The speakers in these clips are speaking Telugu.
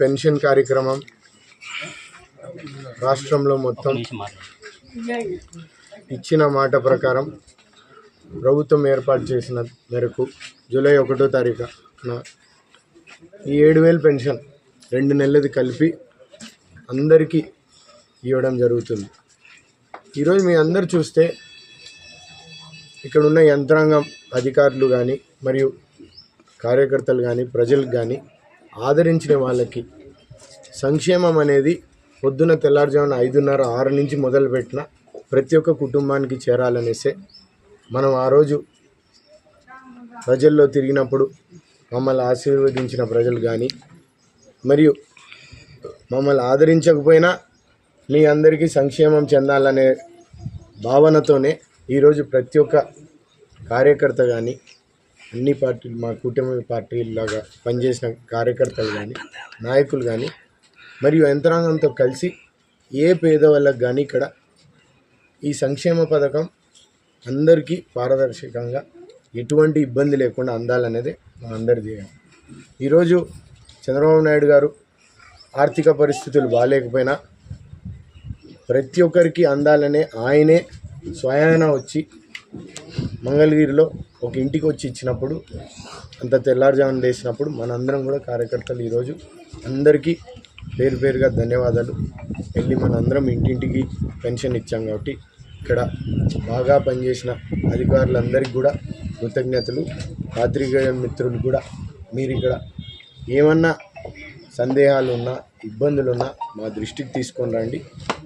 పెన్షన్ కార్యక్రమం రాష్ట్రంలో మొత్తం ఇచ్చిన మాట ప్రకారం ప్రభుత్వం ఏర్పాటు చేసిన మేరకు జూలై ఒకటో తారీఖున ఈ ఏడు వేలు పెన్షన్ రెండు నెలలది కలిపి అందరికీ ఇవ్వడం జరుగుతుంది. ఈరోజు మీ అందరు చూస్తే ఇక్కడ ఉన్న యంత్రాంగం అధికారులు కానీ మరియు కార్యకర్తలు కానీ ప్రజలకు కానీ ఆదరించిన వాళ్ళకి సంక్షేమం అనేది పొద్దున తెల్లారుజామున ఐదున్నర ఆరు నుంచి మొదలుపెట్టిన ప్రతి ఒక్క కుటుంబానికి చేరాలనేసే మనం ఆ రోజు ప్రజల్లో తిరిగినప్పుడు మమ్మల్ని ఆశీర్వదించిన ప్రజలు కానీ మరియు మమ్మల్ని ఆదరించకపోయినా మీ అందరికీ సంక్షేమం చెందాలనే భావనతోనే ఈరోజు ప్రతి ఒక్క కార్యకర్త కానీ అన్ని పార్టీలు మా కూటమి పార్టీలాగా పనిచేసిన కార్యకర్తలు కానీ నాయకులు కానీ మరియు యంత్రాంగంతో కలిసి ఏ పేదవాళ్ళకు కానీ ఇక్కడ ఈ సంక్షేమ పథకం అందరికీ పారదర్శకంగా ఎటువంటి ఇబ్బంది లేకుండా అందాలనేది మా అందరి ధ్యేయం. ఈరోజు చంద్రబాబు నాయుడు గారు ఆర్థిక పరిస్థితులు బాగాలేకపోయినా ప్రతి ఒక్కరికి అందాలనే ఆయనే స్వయాన వచ్చి మంగళగిరిలో ఒక ఇంటికి వచ్చి ఇచ్చినప్పుడు అంత తెల్లారుజామున లేచినప్పుడు మనందరం కూడా కార్యకర్తలు ఈరోజు అందరికీ పేరు పేరుగా ధన్యవాదాలు. వెళ్ళి మనందరం ఇంటింటికి పెన్షన్ ఇచ్చాం కాబట్టి ఇక్కడ బాగా పనిచేసిన అధికారులందరికీ కూడా కృతజ్ఞతలు. పాత్రికేయ మిత్రులు కూడా మీరు ఇక్కడ ఏమన్నా సందేహాలు ఉన్నా ఇబ్బందులు ఉన్నా మా దృష్టికి తీసుకొని రండి.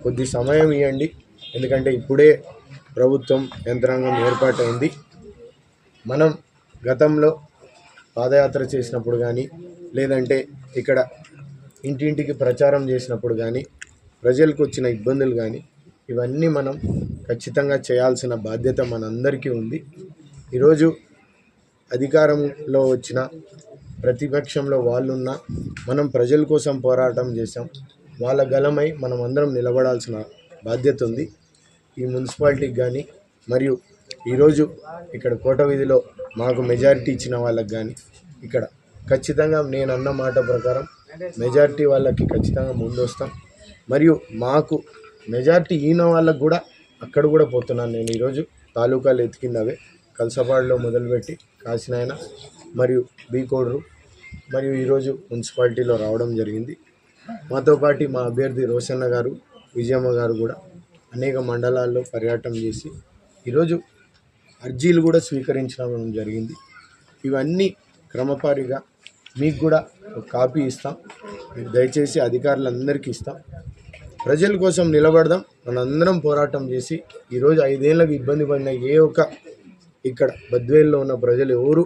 కొద్ది సమయం ఇవ్వండి ఎందుకంటే ఇప్పుడే ప్రభుత్వం యంత్రాంగం ఏర్పాటైంది. మనం గతంలో పాదయాత్ర చేసినప్పుడు కానీ లేదంటే ఇక్కడ ఇంటింటికి ప్రచారం చేసినప్పుడు కానీ ప్రజలకు వచ్చిన ఇబ్బందులు కానీ ఇవన్నీ మనం ఖచ్చితంగా చేయాల్సిన బాధ్యత మనందరికీ ఉంది. ఈరోజు అధికారంలో వచ్చిన ప్రతిపక్షంలో వాళ్ళున్న మనం ప్రజల కోసం పోరాటం చేసాం వాళ్ళ గలమై మనం అందరం నిలబడాల్సిన బాధ్యత ఉంది. ఈ మున్సిపాలిటీకి కానీ మరియు ఈరోజు ఇక్కడ కోట వీధిలో మాకు మెజారిటీ ఇచ్చిన వాళ్ళకి కానీ ఇక్కడ ఖచ్చితంగా నేను అన్న మాట ప్రకారం మెజారిటీ వాళ్ళకి ఖచ్చితంగా ముందు వస్తాం మరియు మాకు మెజారిటీ ఈయన వాళ్ళకు కూడా అక్కడ కూడా పోతున్నాను నేను ఈరోజు. తాలూకాలు ఎతికిందవే. కలసపాడులో మొదలుపెట్టి కాసినాయన మరియు బీకోడరు మరియు ఈరోజు మున్సిపాలిటీలో రావడం జరిగింది. మాతో పాటు మా అభ్యర్థి రోషన్న గారు విజయమ్మ గారు కూడా అనేక మండలాల్లో పర్యటన చేసి ఈరోజు అర్జీలు కూడా స్వీకరించడం జరిగింది. ఇవన్నీ క్రమపారిగా మీకు కూడా ఒక కాపీ ఇస్తాం. మీరు దయచేసి అధికారులందరికీ ఇస్తాం. ప్రజల కోసం నిలబడదాం. మనందరం పోరాటం చేసి ఈరోజు ఐదేళ్ళకి ఇబ్బంది పడిన ఏ ఒక్క ఇక్కడ బద్వేల్లో ఉన్న ప్రజలు ఎవరు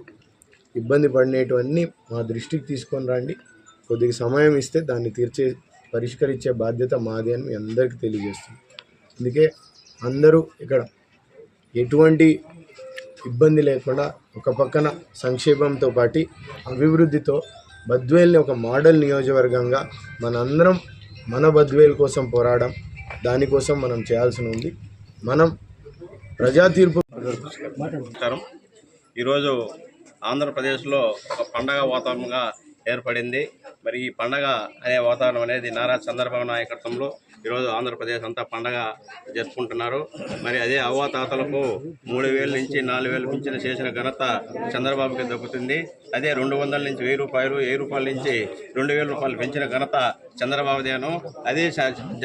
ఇబ్బంది పడినటువన్నీ మా దృష్టికి తీసుకొని రండి. కొద్దిగా సమయం ఇస్తే దాన్ని తీర్చే పరిష్కరించే బాధ్యత మాది అని మీ అందరికీ తెలియజేస్తుంది అందుకే అందరూ ఇక్కడ ఎటువంటి ఇబ్బంది లేకుండా ఒక పక్కన సంక్షేమంతో పాటు అభివృద్ధితో బద్వేల్ని ఒక మోడల్ నియోజకవర్గంగా మనందరం మన బద్వేల్ కోసం పోరాడడం దానికోసం మనం చేయాల్సి ఉంది. మనం ప్రజా తీర్పు ఈరోజు ఆంధ్రప్రదేశ్లో ఒక పండగ వాతావరణంగా ఏర్పడింది. మరి ఈ పండగ అనే వాతావరణం అనేది నారా చంద్రబాబు నాయకత్వంలో ఈరోజు ఆంధ్రప్రదేశ్ అంతా పండగ జరుపుకుంటున్నారు. మరి అదే అవ్వాతాతలకు మూడు వేల నుంచి నాలుగు వేలు పింఛను చేసిన ఘనత చంద్రబాబుకి దక్కుతుంది. అదే రెండు వందల నుంచి వెయ్యి రూపాయలు వెయ్యి రూపాయల నుంచి రెండు వేల రూపాయలు పెంచిన ఘనత చంద్రబాబుదేను. అదే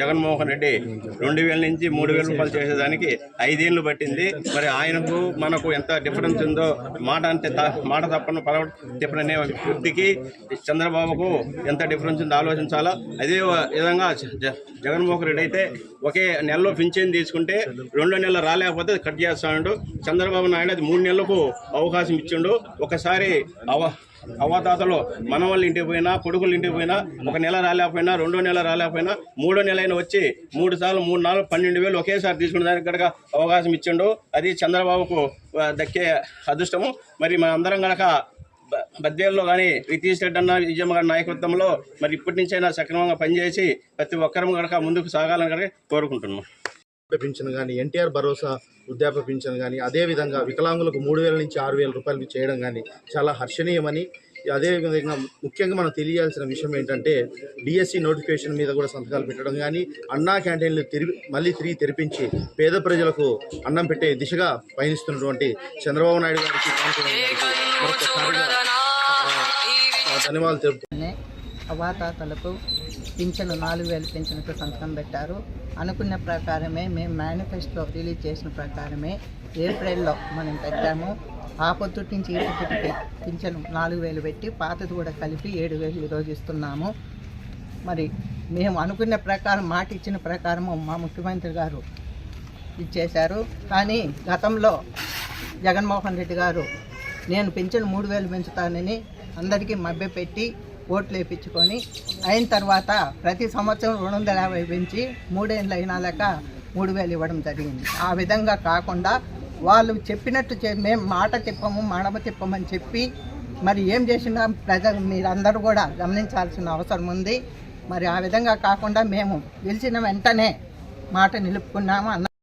జగన్మోహన్ రెడ్డి రెండు వేల నుంచి మూడు వేల రూపాయలు చేసేదానికి ఐదేళ్ళు పట్టింది. మరి ఆయనకు మనకు ఎంత డిఫరెన్స్ ఉందో మాట అంటే మాట తప్పను పదవ తిప్పననే వ్యక్తికి చంద్రబాబుకు ఎంత డిఫరెన్స్ ఉందో ఆలోచించాలా? అదే విధంగా జగన్మోహన్ రెడ్డి అయితే ఒకే నెలలో పింఛన్ తీసుకుంటే రెండో నెలలు రాలేకపోతే కట్ చేస్తాడు చంద్రబాబు నాయుడు అది మూడు నెలలకు అవకాశం ఇచ్చిండు. ఒకసారి అవ అవ్వాతాతలు మన వాళ్ళ ఇంటికి పోయినా కొడుకులు ఇంటికి పోయినా ఒక నెల రాలేకపోయినా రెండో నెల రాలేకపోయినా మూడో నెల అయినా వచ్చి మూడు సార్లు మూడు నాలుగు పన్నెండు వేలు ఒకేసారి తీసుకునే దానికి అవకాశం ఇచ్చిండు. అది చంద్రబాబుకు దక్కే అదృష్టము. మరి మన అందరం కనుక బద్దేల్లో కానీ రితీష్ రెడ్డి అన్న విజయమ్మ గారి నాయకత్వంలో మరి ఇప్పటి నుంచైనా సక్రమంగా పనిచేసి ప్రతి ఒక్కరం కనుక ముందుకు సాగాలని కనుక కోరుకుంటున్నాం. పింఛన్ కానీ ఎన్టీఆర్ భరోసా వృద్ధాప్య పింఛన్ కానీ అదేవిధంగా వికలాంగులకు మూడు వేల నుంచి ఆరు వేల రూపాయలు చేయడం కానీ చాలా హర్షణీయమని అదేవిధంగా ముఖ్యంగా మనం తెలియాల్సిన విషయం ఏంటంటే డిఎస్సి నోటిఫికేషన్ మీద కూడా సంతకాలు పెట్టడం కానీ అన్నా క్యాంటీన్లు తెరిపి మళ్ళీ తిరిగి తెరిపించి పేద ప్రజలకు అన్నం పెట్టే దిశగా పయనిస్తున్నటువంటి చంద్రబాబు నాయుడు గారికి ధన్యవాదాలు తెలుపుతున్నాను అవాతాతలకు పింఛను నాలుగు వేలు పింఛన్కు సంతకం పెట్టారు. అనుకున్న ప్రకారమే మేము మేనిఫెస్టో రిలీజ్ చేసిన ప్రకారమే ఏప్రిల్లో మనం పెట్టాము ఆ పొద్దుటి నుంచి ఈ పొద్దుటికి పింఛను నాలుగు వేలు పెట్టి పాతది కూడా కలిపి ఏడు వేలు ఈరోజు ఇస్తున్నాము. మరి మేము అనుకున్న ప్రకారం మాట ఇచ్చిన ప్రకారము మా ముఖ్యమంత్రి గారు ఇచ్చేశారు. కానీ గతంలో జగన్మోహన్ రెడ్డి గారు నేను పెంచిన మూడు వేలు పెంచుతానని అందరికీ మభ్యపెట్టి ఓట్లు వేయించుకొని అయిన తర్వాత ప్రతి సంవత్సరం రెండు వందల యాభై పెంచి మూడేళ్ళు అయినా లేక మూడు వేలు ఇవ్వడం జరిగింది. ఆ విధంగా కాకుండా వాళ్ళు చెప్పినట్టు మేము మాట తిప్పము మడమ తిప్పమని చెప్పి మరి ఏం చేసినా ప్రజలు మీరందరూ కూడా గమనించాల్సిన అవసరం ఉంది. మరి ఆ విధంగా కాకుండా మేము గెలిచిన వెంటనే మాట నిలుపుకున్నాము. అన్న